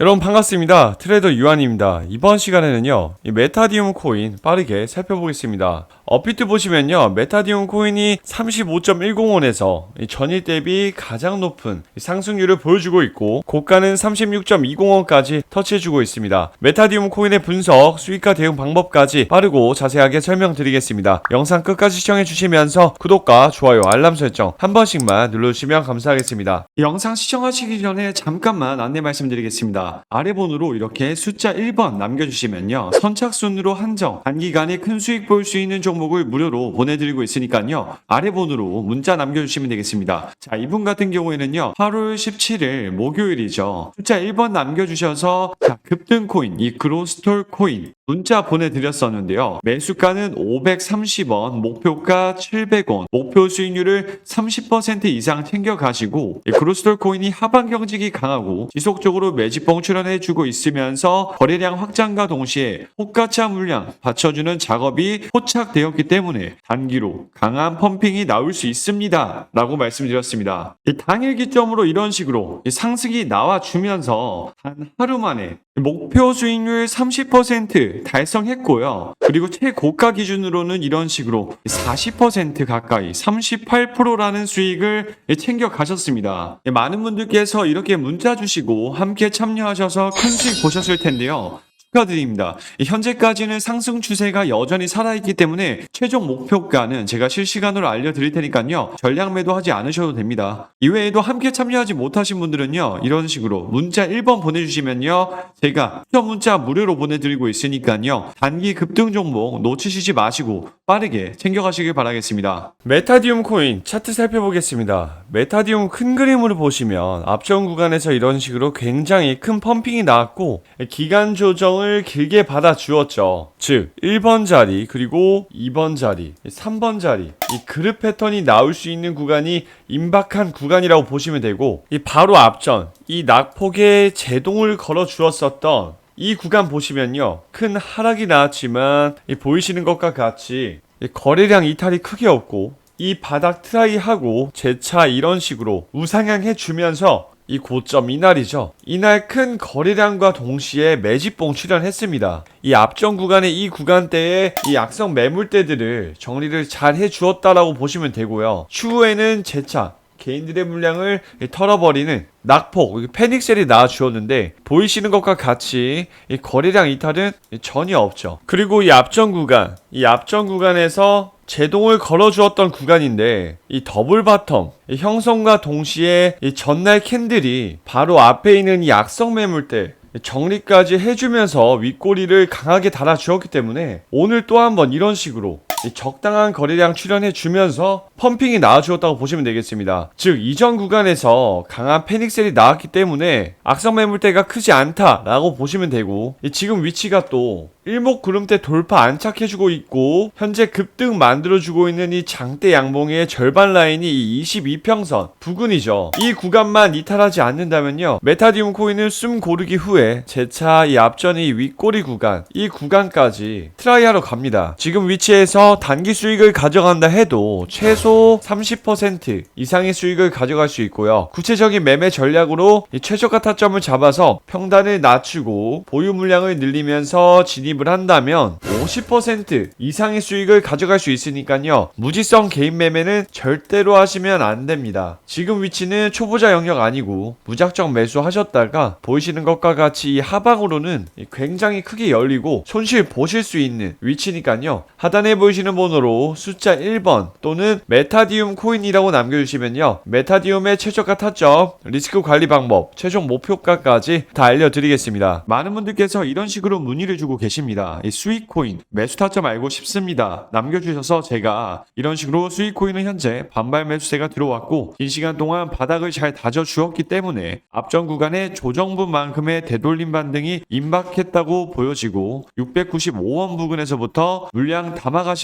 여러분 반갑습니다. 트레이더 유한입니다. 이번 시간에는요, 이 메타디움 코인 빠르게 살펴보겠습니다. 업비트 보시면요, 메타디움 코인이 35.105원에서 전일 대비 가장 높은 이 상승률을 보여주고 있고, 고가는 36.20원까지 터치해주고 있습니다. 메타디움 코인의 분석, 수익과 대응 방법까지 빠르고 자세하게 설명드리겠습니다. 영상 끝까지 시청해주시면서 구독과 좋아요, 알람 설정 한 번씩만 눌러주시면 감사하겠습니다. 영상 시청하시기 전에 잠깐만 안내 말씀드리겠습니다. 아래 번호로 이렇게 숫자 1번 남겨주시면요. 선착순으로 한정, 단기간에 큰 수익 볼 수 있는 종 목을 무료로 보내드리고 있으니까요. 아래 번호로 문자 남겨주시면 되겠습니다. 자, 이분 같은 경우에는요. 8월 17일 목요일이죠. 숫자 1번 남겨주셔서 자, 급등 코인, 이 그로스톨 코인 문자 보내드렸었는데요. 매수가는 530원, 목표가 700원, 목표 수익률을 30% 이상 챙겨가시고 이 그로스톨 코인이 하반 경직이 강하고 지속적으로 매집봉 출현해주고 있으면서 거래량 확장과 동시에 호가차 물량 받쳐주는 작업이 포착되었기 때문에 단기로 강한 펌핑이 나올 수 있습니다. 라고 말씀드렸습니다. 이 당일 기점으로 이런 식으로 이 상승이 나와주면서 단 하루 만에 목표 수익률 30% 달성했고요. 그리고 최고가 기준으로는 이런 식으로 40% 가까이 38%라는 수익을 챙겨 가셨습니다. 많은 분들께서 이렇게 문자 주시고 함께 참여하셔서 큰 수익 보셨을 텐데요. 축하드립니다. 현재까지는 상승 추세가 여전히 살아있기 때문에 최종 목표가는 제가 실시간으로 알려드릴 테니까요. 전량 매도하지 않으셔도 됩니다. 이외에도 함께 참여하지 못하신 분들은요. 이런 식으로 문자 1번 보내주시면요. 제가 추천 문자 무료로 보내드리고 있으니까요. 단기 급등 종목 놓치시지 마시고 빠르게 챙겨가시길 바라겠습니다. 메타디움 코인 차트 살펴보겠습니다. 메타디움 큰 그림으로 보시면 앞전 구간에서 이런 식으로 굉장히 큰 펌핑이 나왔고 기간 조정을 길게 받아 주었죠. 즉 1번 자리 그리고 2번 자리 3번 자리 이 그룹 패턴이 나올 수 있는 구간이 임박한 구간이라고 보시면 되고 이 바로 앞전 이 낙폭에 제동을 걸어 주었었던 이 구간 보시면요 큰 하락이 나왔지만 이 보이시는 것과 같이 이 거래량 이탈이 크게 없고 이 바닥 트라이하고 재차 이런 식으로 우상향해 주면서 이 고점 이날이죠. 이날 큰 거래량과 동시에 매집봉 출현했습니다. 이 앞전 구간의 이 구간대에 이 악성 매물대들을 정리를 잘 해주었다라고 보시면 되고요. 추후에는 재차 개인들의 물량을 털어버리는 낙폭, 패닉셀이 나와주었는데 보이시는 것과 같이 이 거래량 이탈은 전혀 없죠. 그리고 이 앞전 구간, 이 앞전 구간에서 제동을 걸어주었던 구간인데 이 더블 바텀 이 형성과 동시에 이 전날 캔들이 바로 앞에 있는 이 악성 매물대 정리까지 해주면서 윗꼬리를 강하게 달아주었기 때문에 오늘 또 한번 이런 식으로 이 적당한 거래량 출현해 주면서 펌핑이 나와주었다고 보시면 되겠습니다. 즉 이전 구간에서 강한 패닉셀이 나왔기 때문에 악성 매물대가 크지 않다라고 보시면 되고 이 지금 위치가 또 일목 구름대 돌파 안착해주고 있고 현재 급등 만들어주고 있는 이 장대 양봉의 절반 라인이 이 22평선 부근이죠. 이 구간만 이탈하지 않는다면요 메타디움 코인을 숨 고르기 후에 재차 이 앞전의 이 윗꼬리 구간 이 구간까지 트라이하러 갑니다. 지금 위치에서 단기 수익을 가져간다 해도 최소 30% 이상의 수익을 가져갈 수 있고요. 구체적인 매매 전략으로 이 최저가 타점을 잡아서 평단을 낮추고 보유 물량을 늘리면서 진입 진입을 한다면 50% 이상의 수익을 가져갈 수 있으니까요. 무지성 개인 매매는 절대로 하시면 안 됩니다. 지금 위치는 초보자 영역 아니고 무작정 매수하셨다가 보이시는 것과 같이 이 하방으로는 굉장히 크게 열리고 손실 보실 수 있는 위치니까요. 하단에 보이시는 번호로 숫자 1번 또는 메타디움 코인이라고 남겨주시면요. 메타디움의 최저가 타점, 리스크 관리 방법, 최종 목표가까지 다 알려드리겠습니다. 많은 분들께서 이런 식으로 문의를 주고 계십니다. 이 수익 코인 매수 타점 알고 싶습니다. 남겨주셔서 제가 이런 식으로 수익 코인은 현재 반발 매수세가 들어왔고 긴 시간 동안 바닥을 잘 다져 주었기 때문에 앞전 구간에 조정분만큼의 되돌림 반등이 임박했다고 보여지고 695원 부근에서부터 물량 담아가시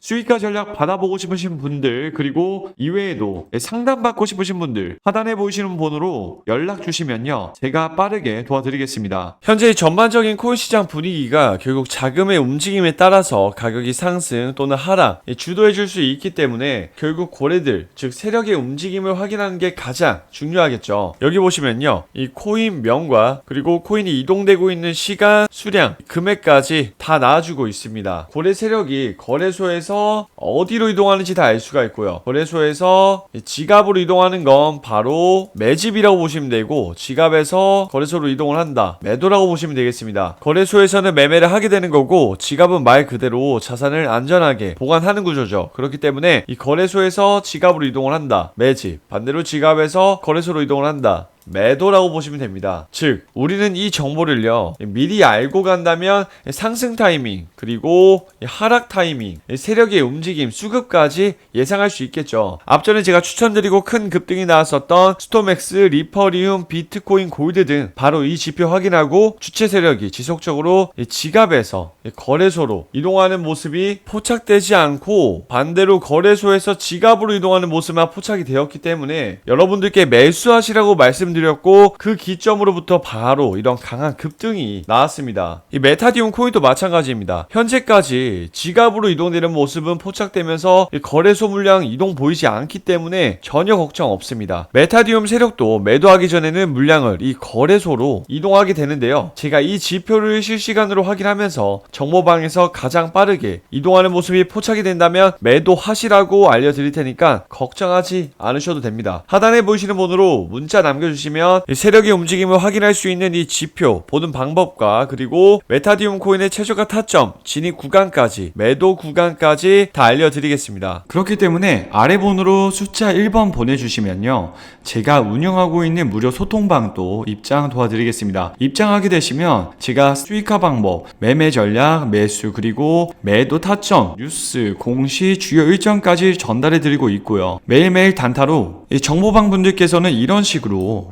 수익화 전략 받아보고 싶으신 분들 그리고 이외에도 상담받고 싶으신 분들 하단에 보이시는 번호로 연락 주시면요. 제가 빠르게 도와드리겠습니다. 현재 전반적인 코인 시장 분위기가 결국 자금의 움직임에 따라서 가격이 상승 또는 하락 주도해 줄 수 있기 때문에 결국 고래들 즉 세력의 움직임을 확인하는 게 가장 중요하겠죠. 여기 보시면요. 이 코인 명과 그리고 코인이 이동되고 있는 시간, 수량, 금액까지 다 나와주고 있습니다. 고래 세력이 거래소에 서 어디로 이동하는지 다 알 수가 있고요. 거래소에서 지갑으로 이동하는 건 바로 매집이라고 보시면 되고 지갑에서 거래소로 이동을 한다. 매도라고 보시면 되겠습니다. 거래소에서는 매매를 하게 되는 거고 지갑은 말 그대로 자산을 안전하게 보관하는 구조죠. 그렇기 때문에 이 거래소에서 지갑으로 이동을 한다. 매집. 반대로 지갑에서 거래소로 이동을 한다. 매도라고 보시면 됩니다. 즉, 우리는 이 정보를요, 미리 알고 간다면 상승 타이밍, 그리고 하락 타이밍, 세력의 움직임, 수급까지 예상할 수 있겠죠. 앞전에 제가 추천드리고 큰 급등이 나왔었던 스토맥스, 리퍼리움, 비트코인, 골드 등 바로 이 지표 확인하고 주체 세력이 지속적으로 지갑에서 거래소로 이동하는 모습이 포착되지 않고 반대로 거래소에서 지갑으로 이동하는 모습만 포착이 되었기 때문에 여러분들께 매수하시라고 말씀 말씀드렸고 그 기점으로부터 바로 이런 강한 급등이 나왔습니다. 이 메타디움 코인도 마찬가지입니다. 현재까지 지갑으로 이동되는 모습은 포착되면서 거래소 물량 이동 보이지 않기 때문에 전혀 걱정 없습니다. 메타디움 세력도 매도하기 전에는 물량을 이 거래소로 이동하게 되는데요. 제가 이 지표를 실시간으로 확인하면서 정보방에서 가장 빠르게 이동하는 모습이 포착이 된다면 매도하시라고 알려드릴 테니까 걱정하지 않으셔도 됩니다. 하단에 보이시는 번호로 문자 남겨주시면 보시면 세력의 움직임을 확인할 수 있는 이 지표 보는 방법과 그리고 메타디움 코인의 최저가 타점, 진입 구간까지, 매도 구간까지 다 알려드리겠습니다. 그렇기 때문에 아래 번호로 숫자 1번 보내주시면요. 제가 운영하고 있는 무료 소통방도 입장 도와드리겠습니다. 입장하게 되시면 제가 수익화 방법, 매매 전략, 매수 그리고 매도 타점, 뉴스, 공시, 주요 일정까지 전달해 드리고 있고요. 매일매일 단타로 정보방 분들께서는 이런 식으로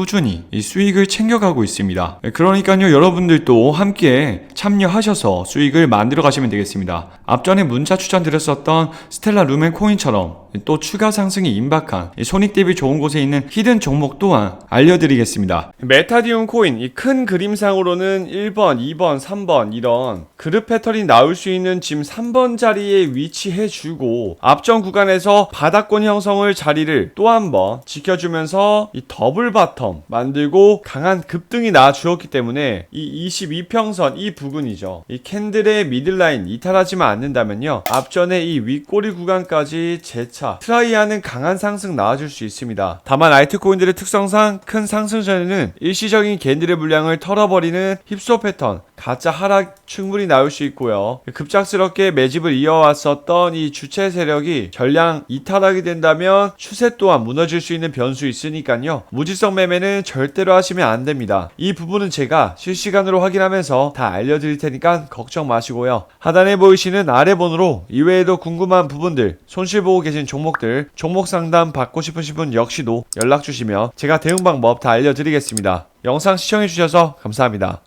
꾸준히 이 수익을 챙겨가고 있습니다. 그러니까요, 여러분들도 함께 참여하셔서 수익을 만들어 가시면 되겠습니다. 앞전에 문자 추천드렸었던 스텔라 루멘 코인처럼 또 추가 상승이 임박한 손익 대비 좋은 곳에 있는 히든 종목 또한 알려드리겠습니다. 메타디움 코인 이 큰 그림상으로는 1번, 2번, 3번 이런 그룹 패턴이 나올 수 있는 지금 3번 자리에 위치해 주고 앞전 구간에서 바닥권 형성을 자리를 또 한번 지켜주면서 이 더블 바텀 만들고 강한 급등이 나와주었기 때문에 이 22평선 이 부분이죠. 이 캔들의 미들라인 이탈하지만 않는다면요. 앞전에 이 윗꼬리 구간까지 재차 트라이하는 강한 상승 나와줄 수 있습니다. 다만 알트코인들의 특성상 큰 상승 전에는 일시적인 겐들의 물량을 털어버리는 힙소 패턴 가짜 하락 충분히 나올 수 있고요. 급작스럽게 매집을 이어왔었던 이 주체 세력이 전량 이탈하게 된다면 추세 또한 무너질 수 있는 변수 있으니까요. 무지성 매매는 절대로 하시면 안 됩니다. 이 부분은 제가 실시간으로 확인하면서 다 알려드릴 테니까 걱정 마시고요. 하단에 보이시는 아래 번호로 이외에도 궁금한 부분들, 손실 보고 계신 종목들, 종목 상담 받고 싶으신 분 역시도 연락 주시면 제가 대응 방법 다 알려드리겠습니다. 영상 시청해주셔서 감사합니다.